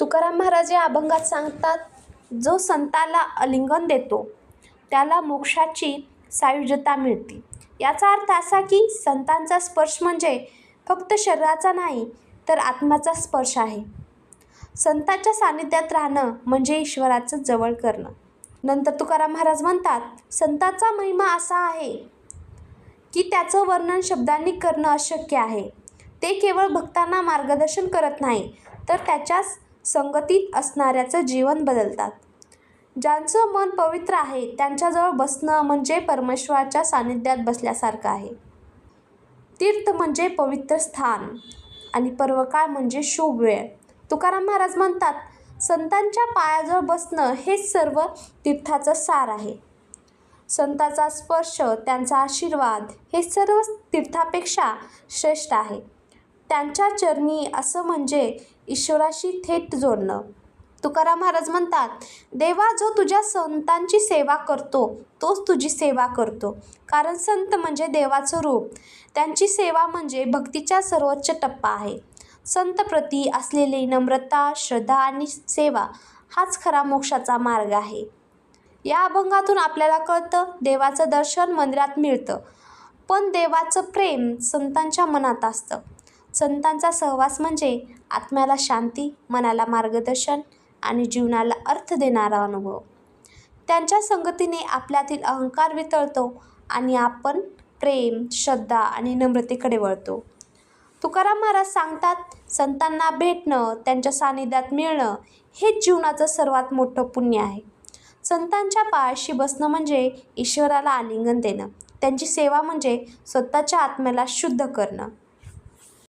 तुकाराम महाराज या अभंगात सांगतात जो संताला आलिंगन देतो त्याला मोक्षाची सायुज्यता मिळते. याचा अर्थ असा की संतांचा स्पर्श म्हणजे फक्त शरीराचा नाही तर आत्म्याचा स्पर्श आहे. संतांच्या सानिध्यात राहणं म्हणजे ईश्वराचं जवळ करणं. नंतर तुकाराम महाराज म्हणतात संतांचा महिमा असा आहे की त्याचं वर्णन शब्दांनी करणं अशक्य आहे. ते केवळ भक्तांना मार्गदर्शन करत नाही तर त्याच्याच संगतीत असणाऱ्याचं जीवन बदलतात. ज्यांचं मन पवित्र आहे त्यांच्याजवळ बसणं म्हणजे परमेश्वराच्या सानिध्यात बसल्यासारखं आहे. तीर्थ म्हणजे पवित्र स्थान आणि पर्वकाळ म्हणजे शुभ वेळ. तुकाराम महाराज म्हणतात संतांच्या पायाजवळ बसणं हेच सर्व तीर्थाचं सार आहे. संताचा स्पर्श त्यांचा आशीर्वाद हे सर्व तीर्थापेक्षा श्रेष्ठ आहे. त्यांच्या चरणी असं म्हणजे ईश्वराशी थेट जोडणं. तुकाराम महाराज म्हणतात देवा जो तुझ्या संतांची सेवा करतो तोच तुझी सेवा करतो. कारण संत म्हणजे देवाचं रूप. त्यांची सेवा म्हणजे भक्तीचा सर्वोच्च टप्पा आहे. संतप्रती असलेली नम्रता श्रद्धा आणि सेवा हाच खरा मोक्षाचा मार्ग आहे. या अभंगातून आपल्याला कळतं देवाचं दर्शन मंदिरात मिळतं. पण देवाचं प्रेम संतांच्या मनात असतं. संतांचा सहवास म्हणजे आत्म्याला शांती मनाला मार्गदर्शन आणि जीवनाला अर्थ देणारा अनुभव. त्यांच्या संगतीने आपल्यातील अहंकार वितळतो आणि आपण प्रेम श्रद्धा आणि नम्रतेकडे वळतो. तुकाराम महाराज सांगतात संतांना भेटणं त्यांच्या सानिध्यात मिळणं हेच जीवनाचं सर्वात मोठं पुण्य आहे. संतांच्या पायाशी बसणं म्हणजे ईश्वराला आलिंगन देणं. त्यांची सेवा म्हणजे स्वतःच्या आत्म्याला शुद्ध करणं.